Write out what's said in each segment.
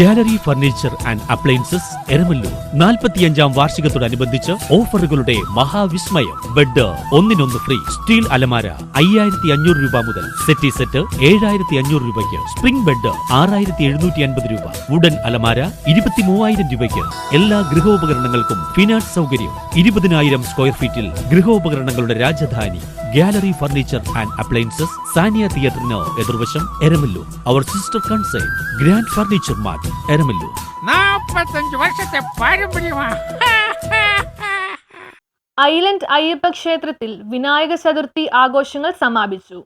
Gallery furniture and appliances Eramalloor. നാൽപ്പത്തിയഞ്ചാം വാർഷികത്തോടനുബന്ധിച്ച് ഓഫറുകളുടെ മഹാവിസ്മയം. ബെഡ് ഒന്നിനൊന്ന് ഫ്രീ. സ്റ്റീൽ അലമാര അയ്യായിരത്തി അഞ്ഞൂറ് രൂപ മുതൽ സെറ്റി സെറ്റ് ഏഴായിരത്തി അഞ്ഞൂറ് രൂപയ്ക്ക്. സ്പ്രിംഗ് ബെഡ് ആറായിരത്തി എഴുന്നൂറ്റി അൻപത് രൂപ. വുഡൻ അലമാര ഇരുപത്തി മൂവായിരം രൂപയ്ക്ക്. എല്ലാ ഗൃഹോപകരണങ്ങൾക്കും ഫിനാൻസ് സൗകര്യം. ഇരുപതിനായിരം സ്ക്വയർ ഫീറ്റിൽ ഗൃഹോപകരണങ്ങളുടെ Rajdhani. Gallery furniture and appliances Saniya തിയേറ്ററിന് എതിർവശം എരമല്ലൂർ. അവർ sister concern grand furniture mart Eramalloor. നാപ്പത്തഞ്ച് വർഷത്തെ പാരമ്പര്യമാ ഐലൻഡ് അയ്യപ്പ ക്ഷേത്രത്തിൽ വിനായക ചതുർത്ഥി ആഘോഷങ്ങൾ സമാപിച്ചു.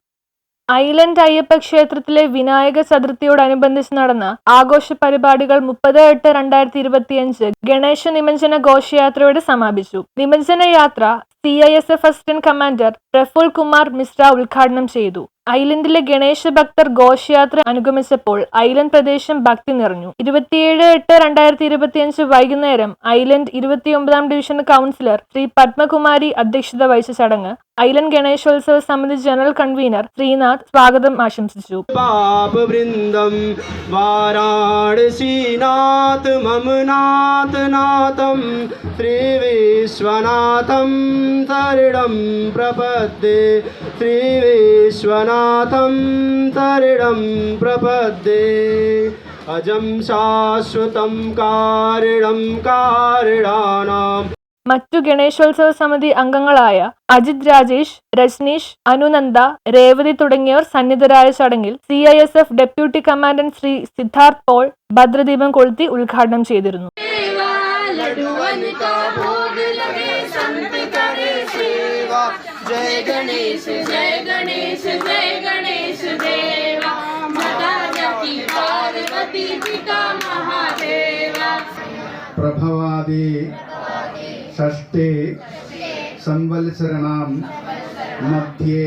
ഐലൻഡ് അയ്യപ്പ ക്ഷേത്രത്തിലെ വിനായക ചതുർത്ഥിയോടനുബന്ധിച്ച് നടന്ന ആഘോഷ പരിപാടികൾ മുപ്പത് എട്ട് രണ്ടായിരത്തി ഇരുപത്തിയഞ്ച് ഗണേശ നിമഞ്ജന ഘോഷയാത്രയോടെ സമാപിച്ചു. നിമഞ്ജന യാത്ര C I S F assistant commander Praful Kumar Mishra ഉദ്ഘാടനം ചെയ്തു. ഐലൻഡിലെ ഗണേശ ഭക്തർ ഘോഷയാത്ര അനുഗമിച്ചപ്പോൾ ഐലൻഡ് പ്രദേശം ഭക്തി നിറഞ്ഞു. ഇരുപത്തിയേഴ് എട്ട് രണ്ടായിരത്തി ഇരുപത്തിയഞ്ച് വൈകുന്നേരം ഐലൻഡ് ഇരുപത്തിയൊമ്പതാം ഡിവിഷൻ കൗൺസിലർ ശ്രീ പത്മകുമാരി അധ്യക്ഷത വഹിച്ച ചടങ്ങ് ഐലൻഡ് ഗണേശോത്സവ സമിതി ജനറൽ കൺവീനർ ശ്രീനാഥ് സ്വാഗതം ആശംസിച്ചു. പാപവൃന്ദം ശ്രീ श्रीविश्वनाथं शरणं प्रपद्ये श्रीविश्वनाथं शरणं प्रपद्ये अजं शाश्वतं कारणं कारिणानाम् മറ്റു ഗണേശോത്സവ സമിതി അംഗങ്ങളായ അജിത് രാജേഷ് രജനീഷ് അനുനന്ദ രേവതി തുടങ്ങിയവർ സന്നിധരായ ചടങ്ങിൽ C I S F deputy commandant Shri Siddharth Paul ഭദ്രദീപം കൊളുത്തി ഉദ്ഘാടനം ചെയ്തിരുന്നു लडुअन का भोग लगे संत करे सेवा जय गणेश जय गणेश जय गणेश देवा माता की पार्वती पिता महादेवा प्रभवादि षष्ठे संवत्सराणां मध्ये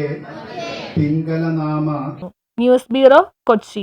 पिङ्गलनाम ന്യൂസ് ബ്യൂറോ കൊച്ചി